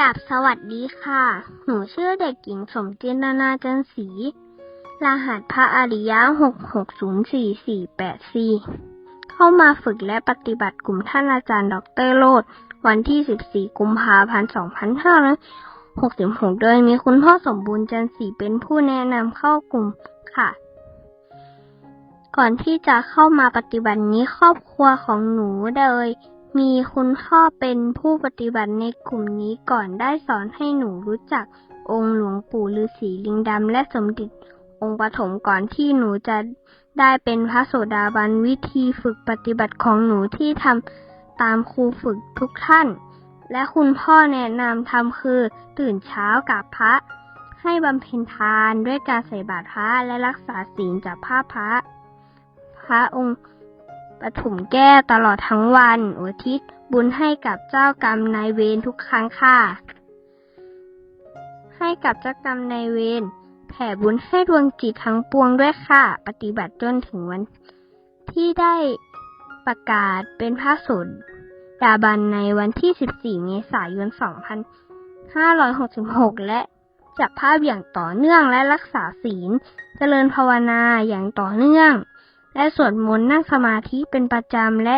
ราบสวัสดีค่ะ หนูชื่อเด็กหญิงสมจินนาจันศรี รหัสพระอริยะหกหกศูนย์สี่สี่แปดสี่เข้ามาฝึกและปฏิบัติกลุ่มท่านอาจารย์ ดรโลด วันที่สิบสี่กุมภาพันธ์สองพันห้าร้อยหกสิบหกโดยมีคุณพ่อสมบูรณ์จันศรีเป็นผู้แนะนำเข้ากลุ่มค่ะ ก่อนที่จะเข้ามาปฏิบัตินี้ครอบครัวของหนูโดย มีคุณพ่อเป็นผู้ปฏิบัติในกลุ่มนี้ก่อนได้สอนให้หนูรู้จักองค์หลวงปู่ฤาษีลิงดำและสมเด็จองค์ปฐมก่อนที่หนูจะได้เป็นพระโสดาบันวิธีฝึกปฏิบัติของหนูที่ทำตามครูฝึกทุกท่าน และคุณพ่อแนะนำทำคือ ตื่นเช้ากับพระ ให้บำเพ็ญทานด้วยการใส่บาตรพระและรักษาศีลจากผ้าพระ พระองค์ ปฐมแก้ตลอดทั้งวันอุทิศบุญให้กับเจ้ากรรมนายเวรทุกครั้งค่ะ ให้กับเจ้ากรรมนายเวรแผ่บุญให้ดวงจิตทั้งปวงด้วยค่ะ ปฏิบัติจนถึงวัน ที่ได้ประกาศเป็นพระโสดาบันในวันที่ 14 เมษายน 2566 และจับภาพอย่างต่อเนื่องและรักษาศีล เจริญภาวนาอย่างต่อเนื่อง และสวดมนต์นั่งสมาธิเป็นประจำและ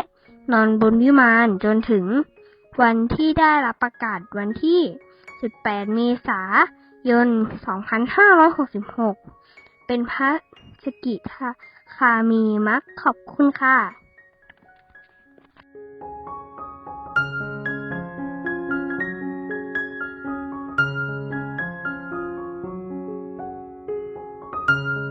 นอนบนวิมานจนถึงวันที่ได้รับประกาศวันที่ 18 เมษายน 2566 เป็นพระสกิทาคามีมักขอบคุณค่ะ